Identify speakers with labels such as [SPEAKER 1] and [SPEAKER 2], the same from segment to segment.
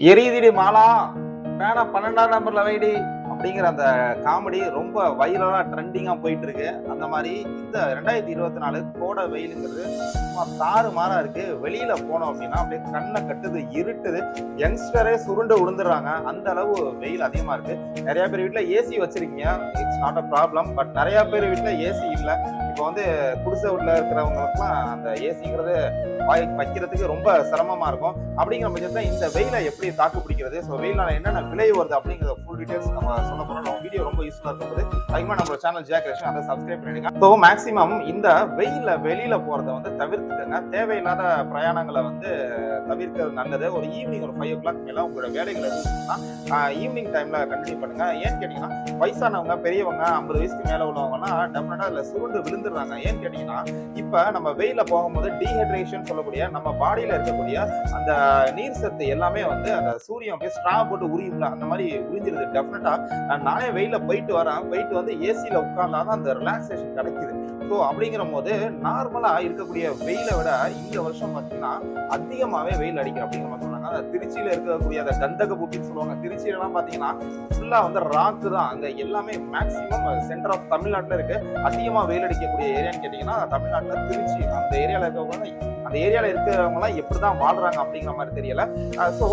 [SPEAKER 1] எரியுதிடி மாலா வேணா பன்னெண்டாம் நம்பர்ல வைடி அப்படிங்கிற அந்த காமெடி ரொம்ப வைரலா ட்ரெண்டிங்கா போயிட்டு இருக்கு அந்த மாதிரி இந்த ரெண்டாயிரத்தி இருபத்தி நாலு கோடை வெயிலுங்கிறது சும்மா தாறு மாறா இருக்கு. வெளியில போனோம் அப்படின்னா அப்படியே கண்ணை கட்டுது இருட்டுது. யங்ஸ்டரே சுருண்டு விழுந்துடுறாங்க அந்த அளவு வெயில் அதிகமா இருக்கு. நிறைய பேர் வீட்டுல ஏசி வச்சிருக்கீங்க. It's not a problem but நிறைய பேர் வீட்டுல ஏசி இல்லை. இப்போ வந்து குடிசை வீட்டில் இருக்கிறவங்களுக்குலாம் அந்த ஏசிங்கிறது வாய் வைக்கிறதுக்கு ரொம்ப சிரமமாக இருக்கும். அப்படிங்கிற பட்சத்தில் இந்த வெயிலை எப்படி தாக்கு பிடிக்கிறது? ஸோ வெயிலால என்னென்ன விலை வருது அப்படிங்கிற ஃபுல் டீட்டெயில்ஸ் நம்ம சொல்ல போகிறோம் நம்ம வீடியோ ரொம்ப யூஸ்ஃபுல்லாக இருக்கும்போது அதிகமாக நம்ம சேனல் ஜே கிருஷ்ணன் அதை சப்ஸ்கிரைப் பண்ணிடுங்க. ஸோ மேக்ஸிமம் இந்த வெயிலில் வெளியில் போகிறத வந்து தவிர்த்துக்கங்க. தேவையில்லாத பிரயாணங்களை வந்து தவிர்க்கிறது நல்லது. ஒரு ஈவினிங் ஒரு ஃபைவ் ஓ கிளாக் மேலே உங்களோட வேலைகள் இருந்துச்சுன்னா ஈவினிங் டைமில் கண்டினியூ பண்ணுங்கள் ஏன்னு கேட்டிங்கன்னா வயசானவங்க பெரியவங்க ஐம்பது வயசுக்கு மேலே உள்ளவங்க உள்ளவங்கலாம் டெஃபினட்டா அதுல சுருண்டு விழுந்துடுறாங்க. ஏன்னு கேட்டீங்கன்னா இப்ப நம்ம வெயில போகும்போது டீஹைட்ரேஷன் சொல்லக்கூடிய நம்ம பாடியில இருக்கக்கூடிய அந்த நீர் சத்து எல்லாமே வந்து அந்த சூரியன் அப்படியே ஸ்ட்ரா போட்டு உரியும்ல அந்த மாதிரி உறிஞ்சிருது டெஃபினட்டா நானே வெயில போயிட்டு வரேன். போயிட்டு வந்து ஏசியில உட்கார்ந்தாதான் அந்த ரிலாக்ஸேஷன் கிடைக்குது. ஸோ அப்படிங்கிற போது நார்மலா இருக்கக்கூடிய வெயிலை விட இந்த வருஷம் பார்த்தீங்கன்னா அதிகமாவே வெயில் அடிக்கும் அப்படிங்கிற மாதிரி சொன்னாங்க. அந்த திருச்சியில இருக்கக்கூடிய அந்த கந்தக பூப்பின்னு சொல்லுவாங்க. திருச்சியிலலாம் பார்த்தீங்கன்னா பாத்தீங்கன்னா ஃபுல்லா வந்து ராக்கு தான். அங்க எல்லாமே மேக்சிமம் சென்டர் ஆஃப் தமிழ்நாட்டில் இருக்கு. அதிகமா வெயில் அடிக்கக்கூடிய ஏரியான்னு கேட்டீங்கன்னா தமிழ்நாட்டில் திருச்சி. அந்த ஏரியாவில் இருக்கவங்க அந்த ஏரியாவில் இருக்கிறவங்களாம் எப்படி தான் வாழ்றாங்க அப்படிங்கிற மாதிரி தெரியல. ஸோ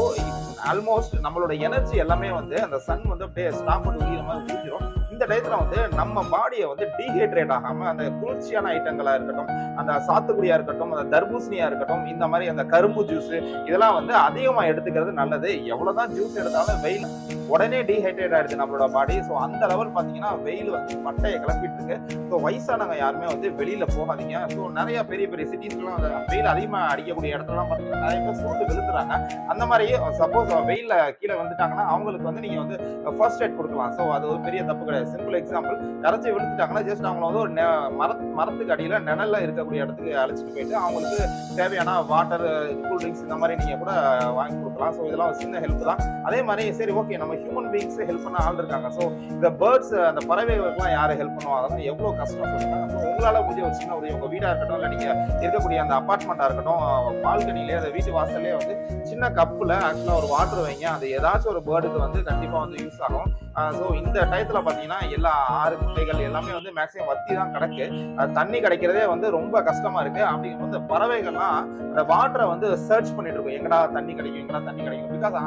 [SPEAKER 1] ஆல்மோஸ்ட் நம்மளோட எனர்ஜி எல்லாமே வந்து அந்த சன் வந்து அப்படியே ஸ்டாப் பண்ணி உயிர மாதிரி உறிஞ்சிரும் இந்த டயத்துல வந்து நம்ம பாடியை வந்து டீஹைட்ரேட் ஆகாம அந்த குளிர்ச்சியான ஐட்டங்களா இருக்கட்டும் அந்த சாத்துக்குடியா இருக்கட்டும் அந்த தர்பூசணியா இருக்கட்டும் இந்த மாதிரி அந்த கரும்பு ஜூஸ் இதெல்லாம் வந்து அதிகமா எடுத்துக்கிறது நல்லது. எவ்வளவுதான் ஜூஸ் எடுத்தாலும் வெயில் உடனே டீஹைட்ரேட் ஆயிடுது நம்மளோட பாடி ஸோ அந்த லெவல் பார்த்தீங்கன்னா வெயில் வந்து பட்டையை கிளப்பிட்டு இருக்கு ஸோ வயசானவங்க யாருமே வந்து வெளியில போகாதீங்க. ஸோ நிறைய பெரிய பெரிய சிட்டிஸ்லாம் வெயில் அதிகமாக அடிக்கக்கூடிய இடத்துலலாம் பார்த்தீங்கன்னா நிறைய பேர் சூட்டு விழுந்துறாங்க அந்த மாதிரி சப்போஸ் வெயில கீழே வந்துட்டாங்கன்னா அவங்களுக்கு வந்து நீங்க வந்து ஃபர்ஸ்ட் எய்ட் கொடுக்கலாம். ஸோ அது ஒரு பெரிய தப்பு கிடையாது. சிம்பிள் எக்ஸாம்பிள் யாராச்சும் விழுந்துட்டாங்கன்னா ஜஸ்ட் அவங்கள வந்து ஒரு நெ- மர மரத்துக்கு அடியில் நிழல்ல இருக்கக்கூடிய இடத்துக்கு அழைச்சிட்டு போயிட்டு அவங்களுக்கு தேவையான வாட்டர் கூல் ட்ரிங்க்ஸ் இந்த மாதிரி நீங்கள் கூட வாங்கி கொடுக்கலாம். ஸோ இதெல்லாம் ஒரு சின்ன ஹெல்ப் தான். அதே மாதிரி சரி ஓகே நம்ம ஹியூமன் பீயிங்ஸ் ஹெல்ப் பண்ண ஆள் இருக்காங்க. ஸோ இந்த பேர்ட்ஸ் அந்த பறவைகளுக்குலாம் யாரை ஹெல்ப் பண்ணுவாங்க அதெல்லாம் எவ்வளோ கஷ்டம் சொல்லுங்கள் ஸோ உங்களால முடிஞ்ச ஒரு சின்ன உதவி உங்கள் வீடாக இருக்கட்டும் இல்லை நீங்கள் இருக்கக்கூடிய அந்த அப்பார்ட்மெண்ட்டாக இருக்கட்டும் பால்கனிலே அந்த வீட்டு வாசல்லே வந்து சின்ன கப்பில் ஆக்சுவலாக ஒரு வாட்டர் வைங்க. அது ஏதாச்சும் ஒரு பேர்டுக்கு வந்து கண்டிப்பாக வந்து யூஸ் ஆகும். ஸோ இந்த டயத்துல பார்த்தீங்கன்னா எல்லா ஆறு குட்டைகள் எல்லாமே வந்து மேக்ஸிமம் வத்தி தான் கிடக்கு. அது தண்ணி கிடைக்கிறதே வந்து ரொம்ப கஷ்டமா இருக்கு. அப்படிங்கும்போது இந்த பறவைகள்லாம் அந்த வாட்டரை வந்து சர்ச் பண்ணிட்டு இருக்கும். எங்கடா தண்ணி கிடைக்கும் எங்கடா தண்ணி கிடைக்கும்? பிகாஸ்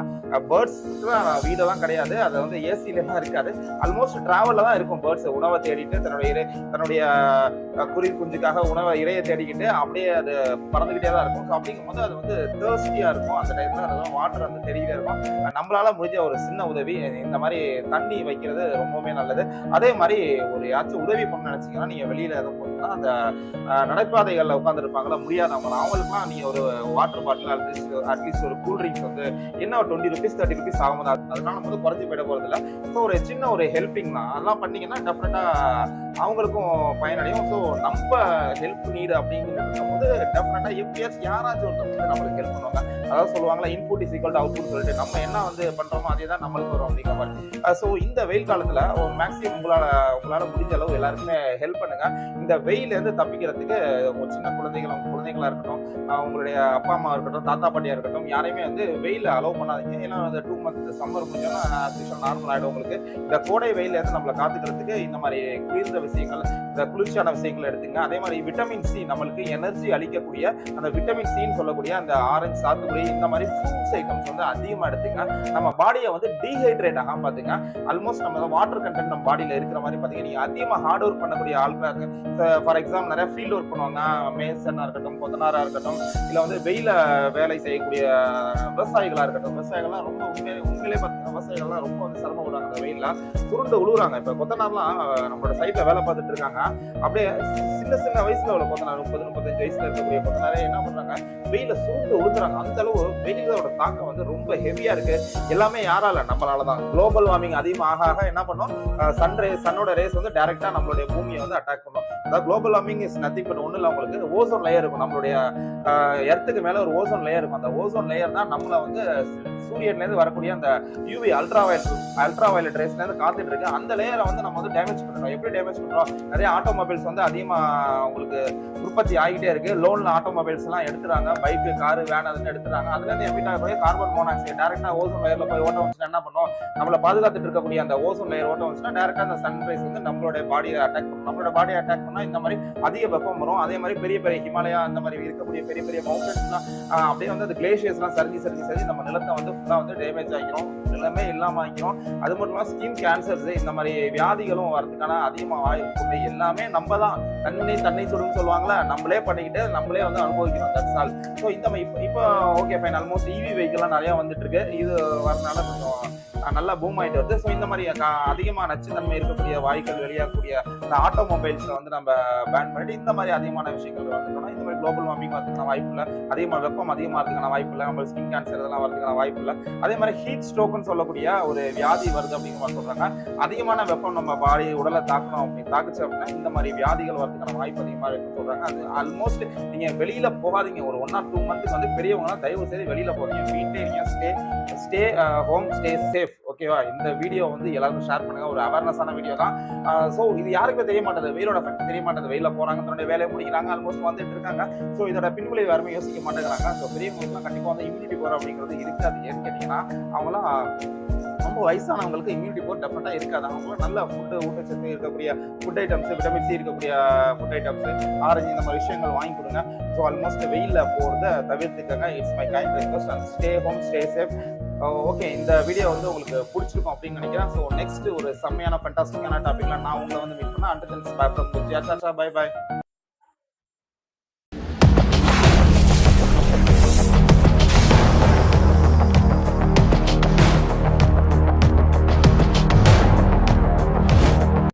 [SPEAKER 1] பேர்ட்ஸ் வீடெல்லாம் கிடையாது. அது வந்து ஏசில தான் இருக்காது. ஆல்மோஸ்ட் டிராவல்ல தான் இருக்கும் பேர்ட்ஸ் உணவை தேடிட்டு தன்னுடைய தன்னுடைய குறி குஞ்சுக்காக உணவை இறைய தேடிக்கிட்டு அப்படியே அது பறந்துகிட்டே தான் இருக்கும். ஸோ அப்படிங்கும்போது அது வந்து தேர்ஸ்டியா இருக்கும். அந்த டைம்ல அதெல்லாம் வாட்டர் வந்து தெரியிட்டே இருக்கும். நம்மளால முடிஞ்ச ஒரு சின்ன உதவி. இந்த மாதிரி தண்ணி வைக்கிறது ரொம்பவுமே நல்லது. அதே மாதிரி ஒரு யாச்சும் உதவி பண்ண நினைச்சீங்கன்னா நீங்க வெளியில எதுவும் போனீங்கன்னா அந்த நடைபாதைகள்ல உட்காந்துருப்பாங்களா முடியாதவங்க அவங்களுக்குலாம் நீங்க ஒரு water bottle at least at least ஒரு கூல் ட்ரிங்க்ஸ் வந்து என்ன ஒரு டுவெண்ட்டி ருபீஸ் தேர்ட்டி ருபீஸ் ஆகும் அதனால நம்ம வந்து குறைஞ்சி போயிட போறது இல்லை ஸோ ஒரு சின்ன ஒரு ஹெல்பிங் தான். அதெல்லாம் பண்ணீங்கன்னா டெஃபினட்டா அவங்களுக்கும் பயனடையும். ஸோ நம்ம ஹெல்ப் நீடு அப்படிங்கிறது போது டெஃபினட்டா எப்படியாச்சும் யாராச்சும் ஒருத்தர் வந்து நம்மளுக்கு ஹெல்ப் பண்ணுவாங்க. அதாவது சொல்லுவாங்களா input is equal to output சொல்லிட்டு நம்ம என்ன வந்து பண்றோமோ அதே தான் நம்மளுக்கு வரும் அப்படிங்கிற மாதிரி. ஸோ இந்த வெயில் காலத்துல மேக்ஸிமம் உங்களால உங்களால முடிஞ்ச அளவு எல்லாருக்குமே ஹெல்ப் பண்ணுங்க. இந்த வெயில இருந்து தப்பிக்கிறதுக்கு ஒரு சின்ன குழந்தைகள் உங்க குழந்தைங்களா இருக்கட்டும் உங்களுடைய அப்பா அம்மா இருக்கட்டும் தாத்தா பாட்டியா இருக்கட்டும் யாரையுமே வந்து வெயில அலோவ் பண்ணாதீங்க. ஏன்னா அந்த டூ மந்த் சம்மர் முடிஞ்சோன்னா நார்மல் ஆயிடும் உங்களுக்கு. இந்த கோடை வெயில இருந்து நம்மளை காத்துக்கிறதுக்கு இந்த மாதிரி குளிர்ந்த விஷயங்கள் இந்த குளிர்ச்சியான விஷயங்களை எடுத்துங்க. அதே மாதிரி விட்டமின் சி நம்மளுக்கு எனர்ஜி அளிக்க இருக்கக்கூடிய அந்த விட்டமின் சின்னு சொல்லக்கூடிய அந்த ஆரஞ்சு சாத்துக்குடி இந்த மாதிரி ஃப்ரூட்ஸ் ஐட்டம்ஸ் வந்து அதிகமாக எடுத்துங்க. நம்ம பாடியை வந்து டீஹைட்ரேட் ஆகாம பாத்துங்க. ஆல்மோஸ்ட் நம்ம வாட்டர் கண்டென்ட் நம்ம பாடியில் இருக்கிற மாதிரி பார்த்தீங்கன்னா நீங்கள் அதிகமாக ஹார்ட் ஒர்க் பண்ணக்கூடிய ஆள் ஃபார் எக்ஸாம்பிள் நிறைய ஃபீல்ட் ஒர்க் பண்ணுவாங்க. மேசனாக இருக்கட்டும் கொத்தனாராக இருக்கட்டும் இல்லை வந்து வெயில வேலை செய்யக்கூடிய விவசாயிகளாக இருக்கட்டும். விவசாயிகள்லாம் ரொம்ப உண்மையிலே உண்மையிலே பார்த்தீங்கன்னா விவசாயிகள்லாம் ரொம்ப வந்து சிரமப்படுறாங்க அந்த வெயில்ல. சுருண்டு உழுவுறாங்க. இப்போ கொத்தனார்லாம் நம்மளோட சைட்ல வேலை பார்த்துட்டு இருக்காங்க. அப்படியே சின்ன சின்ன வயசுல உள்ள கொத்தனார் முப்பது முப்பத்தஞ்சு வயசுல இருக்கக்கூடிய கொத்தனாரே என்ன பண்றாங்க? வெயில சுருண்டு உழுதுறாங்க அந்த அளவு வெயிலோட தாக்கம் வந்து ரொம்ப ஹெவியா இருக்கு. எல்லாமே யாரால? நம்மளால தான் குளோபல் வார்மிங் அதிகமாக ஆக ஆக என்ன பண்ணோம்? சன் ரேஸ் சன்னோட ரேஸ் வந்து டைரக்டா நம்மளுடைய பூமியை வந்து அட்டாக் பண்ணும். அதாவது global warming is nothing but ஒன்றும் இல்லை உங்களுக்கு ஓசோன் லேயர் இருக்கும். நம்மளுடைய எர்த்துக்கு மேல ஒரு ஓசோன் லேயர் இருக்கும். அந்த ஓசோன் லேயர் தான் நம்மளை வந்து சூரியன்லேருந்து வரக்கூடிய அந்த UV ultra violet ultra violet ரேஸ்ல இருந்து காத்துட்டு இருக்கு. அந்த லேயரை வந்து நம்ம வந்து டேமேஜ் பண்றோம். எப்படி டேமேஜ் பண்றோம்? நிறைய ஆட்டோமொபைல்ஸ் வந்து அதிகமா உங்களுக்கு உற்பத்தி ஆகிட்டே இருக்கு. லோன்ல ஆட்டோமொபைல்ஸ் எல்லாம் எடுத்துறாங்க. பைக்கு காரு வேன் அதுன்னு எடுத்துறாங்க. அதுல இருந்து எமிட் போய் கார்பன் மோனாக்சைடு டேரக்டா ஓசோன் லேயர்ல போய் ஓட்ட வந்துச்சுன்னா என்ன பண்ணும்? நம்மள பாதுகாத்துட்டு இருக்கக்கூடிய அந்த ஓசோன் லேயர் ஓட்ட வந்துச்சுன்னா டேரக்டா அந்த சன்ரைஸ் வந்து நம்மளுடைய பாடியை அட்டாக் பண்ணும். நம்மளோட பாடியை அட்டாக் பண்ணா இந்த மாதிரி அதிக வெப்பம் வரும். அதே மாதிரி பெரிய பெரிய ஹிமாலயா அந்த மாதிரி இருக்கக்கூடிய பெரிய பெரிய மவுண்டன்ஸ்லாம் அப்படியே வந்து அந்த கிளேஷியர்ஸ்லாம் சரிஞ்சு சரிஞ்சு சரிஞ்சு நம்ம நிலத்தை வந்து ஃபுல்லாக வந்து டேமேஜ் ஆகிரும். எல்லாமே இல்லாம ஆகிரும் அது மட்டும் இல்லாமல் ஸ்கின் கேன்சர்ஸ் இந்த மாதிரி வியாதிகளும் வரதுக்கான அதிகமாக வாய்ப்பு எல்லாமே நம்ம தான் தன்னை தன்னை சுடுன்னு சொல்லுவாங்களா நம்மளே பண்ணிக்கிட்டு நம்மளே வந்து அனுபவிக்கிறோம். தட்ஸ் ஆல் ஸோ இந்த மாதிரி இப்போ இப்போ ஓகே ஃபைன் ஆல்மோஸ்ட் இவி வெஹிக்கிள்லாம் நிறையா வந்துட்டு இருக்கு இது வரனால கொஞ்சம் நல்லா பூம் ஆயிட்டு வருது. ஸோ இந்த மாதிரி க- நச்சுத்தன்மை இருக்கக்கூடிய வாய்க்கள் வெளியாகக்கூடிய இந்த ஆட்டோமொபைல்ஸை வந்து நம்ம பேன் பண்ணிட்டு இந்த மாதிரி அதிகமான விஷயங்கள் குளோபல் வார்மிங் வரதுக்கான வாய்ப்பு இல்லை அதிகமாக வெப்பம் அதிகமாக வரதுக்கான வாய்ப்பு இல்லை நம்ம ஸ்கின் கேன்சர் இதெல்லாம் வரதுக்கான வாய்ப்பு இல்லை அதே மாதிரி ஹீட் ஸ்ட்ரோக்னு சொல்லக்கூடிய ஒரு வியாதி வருது அப்படிங்கிற மாதிரி சொல்றாங்க. அதிகமான வெப்பம் நம்ம பாடி உடலை தாக்கணும் அப்படி தாக்குச்சு அப்படின்னா இந்த மாதிரி வியாதிகள் வரதுக்கான வாய்ப்பு அதிகமாக இருக்குன்னு சொல்றாங்க. அது ஆல்மோஸ்ட் நீங்க வெளியில போகாதீங்க. ஒரு ஒன் ஆர் டூ மந்த்துக்கு வந்து பெரியவங்க தயவு செய்து வெளியில போகிறீங்க வீட்டிலே நீங்க stay stay home stay safe ஓகேவா இந்த வீடியோ வந்து எல்லாருக்கும் ஷேர் பண்ணுங்க. ஒரு அவேர்னஸான வீடியோ தான். ஸோ இது யாருக்குமே தெரிய மாட்டேது. வெயிலோட எஃபெக்ட் தெரிய மாட்டேது. வெயில போறாங்க தன்னுடைய வேலையை முடிக்கிறாங்க ஆல்மோஸ்ட் வந்துட்டு இருக்காங்க. ஸோ இதோட பின்விளைவு யாருமே யோசிக்க மாட்டேங்கிறாங்க. ஸோ பெரியவங்களுக்குலாம் கண்டிப்பாக வந்து இம்யூனிட்டி பவர் அப்படிங்கிறது இருக்காது. ஏன்னு கேட்டிங்கன்னா அவங்களாம் ரொம்ப வயசானவங்களுக்கு இம்யூனிட்டி பவர் டெஃபினட்டாக இருக்காது. அவங்களும் நல்ல ஃபுட்டு ஊட்டச்சத்து இருக்கக்கூடிய ஃபுட் ஐட்டம்ஸ் விட்டமின் சி இருக்கக்கூடிய ஃபுட் ஐட்டம்ஸ் ஆரஞ்சு இந்த மாதிரி விஷயங்கள் வாங்கி கொடுங்க. ஸோ ஆல்மோஸ்ட் வெயிலில் போகிறத தவிர்த்துக்கங்க. It's my kind request and stay home stay safe okay இந்த வீடியோ வந்து உங்களுக்கு பிடிச்சிருக்கும் அப்படின்னு நினைக்கிறேன். ஸோ நெக்ஸ்ட் ஒரு செம்மையான ஃபண்டாஸ்டிக்கான டாபிக்ல நான் உங்களை வந்து மீட் பண்ணேன் அண்ட் பை பை